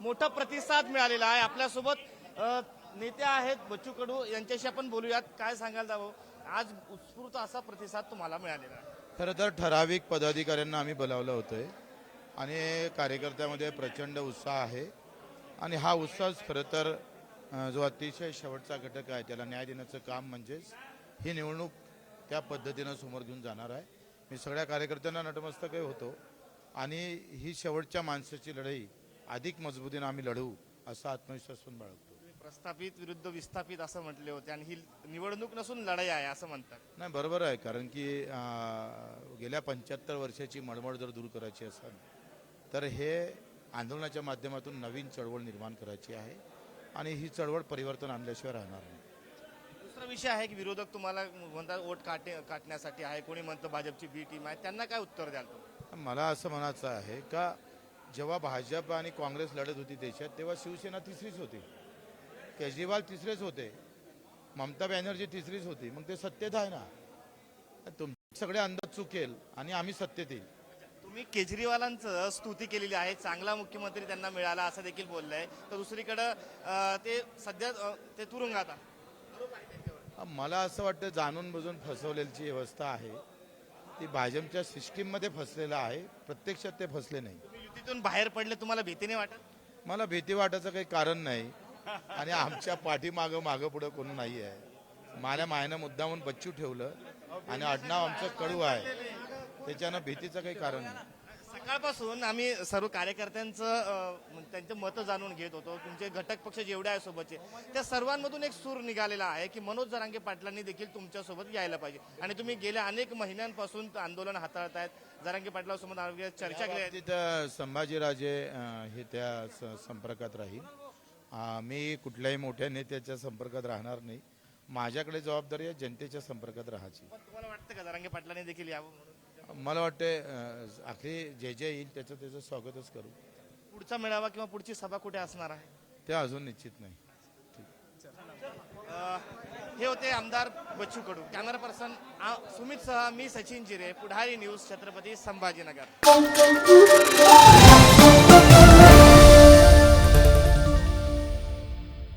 मोठा प्रतिसाद मिळालेला आहे. आपल्यासोबत नेते आहेत बच्चू कडू. यांच्याशी आपण बोलूयात. काय सांगायला जावं आज उत्स्फूर्त असा प्रतिसाद तुम्हाला मिळालेला आहे. खरं तर ठराविक पदाधिकाऱ्यांना आम्ही बोलावलं होतं आणि कार्यकर्त्यामध्ये प्रचंड उत्साह आहे. आणि हा उत्साह खरं तर जो अतिशय शेवटचा घटक आहे त्याला न्याय देण्याचं काम म्हणजेच ही निवडणूक त्या पद्धतीनं समोर घेऊन जाणार आहे. मी सगळ्या कार्यकर्त्यांना नटमस्तकही होतो. आणि ही शेवटच्या माणसाची लढाई अधिक मजबूतीनं आम्ही लढवू असा आत्मविश्वास पण बाळगतो. प्रस्थापित विरुद्ध विस्थापित असं म्हटले होते आणि ही निवडणूक नसून लढाई आहे असं म्हणतात. नाही बरोबर आहे कारण की गेल्या पंच्याहत्तर वर्षाची मळमळ जर दूर करायची असेल तर हे आंदोलनाच्या माध्यमातून नवीन चळवळ निर्माण करायची आहे आणि ही चळवळ परिवर्तन आणल्याशिवाय राहणार नाही. दुसरा विषय आहे की विरोधक तुम्हाला म्हणतात वोट काटे काटण्यासाठी आहे कोणी म्हणतं भाजपची बी टीम आहे त्यांना काय उत्तर द्याल मला असं म्हणायचं आहे का जेव्हा भाजप आणि काँग्रेस लढत होती देशात तेव्हा शिवसेना तिसरीच होती. केजरीवाल तिसरेच होते. ममता बॅनर्जी तिसरीच होती. मग ते सत्तेत आहे ना. तुमचे सगळे अंदाज चुकेल आणि आम्ही सत्तेत येईल. तुम्ही केजरीवालांचं स्तुती केलेली आहे. चांगला मुख्यमंत्री त्यांना मिळाला असं देखील बोललंय. तर दुसरीकडं ते सध्या ते तुरुंगात. मला असं वाटतं जाणून बुजून फसवलेली व्यवस्था आहे. ती भाजपच्या सिस्टीममध्ये फसलेलं आहे. प्रत्यक्षात ते फसले नाही. तुम्ही युतीतून बाहेर पडले तुम्हाला भीती नाही वाटत? मला भीती वाटायचं काही कारण नाही. आणि आमच्या पाठीमागं मागं पुढं कोणी नाही आहे. माझ्या मायनं मुद्दामून बच्चू ठेवलं. आणि आडनाव आमचं कडू आहे? त्याच्यानं भीतीचं काही कारण नाही. सकाळपासून आम्ही सर्व कार्यकर्त्यांचं अं, त्यांचे मतं जाणून घेत होतो. तुमचे घटक पक्ष जेवढे आहे सोबतचे त्या सर्वांमधून एक सूर निघालेला आहे की मनोज जरांगे पाटलांनी देखील तुमच्यासोबत यायला पाहिजे. आणि तुम्ही गेल्या अनेक महिन्यांपासून आंदोलन हाताळतायत. जरांगे पाटलासोबत आरोग्य चर्चा केली. संभाजीराजे हे त्या संपर्कात राहील. मी कुठल्याही मोठ्या नेत्याच्या संपर्कात राहणार नाही. माझ्याकडे जबाबदारी आहे जनतेच्या संपर्कात राहायची. तुम्हाला वाटतं का जरांगे पाटलांनी देखील यावं मला वाटते आखरी जे जे येईल त्याचं त्याचं स्वागतच करू. पुढचा मेळावा किंवा पुढची सभा कुठे असणार आहे? ते अजून निश्चित नाही. अ, हे होते आमदार बच्चू कडू कॅमेरा पर्सन सुमित सह मी सचिन जिरे पुढारी न्यूज छत्रपती संभाजीनगर.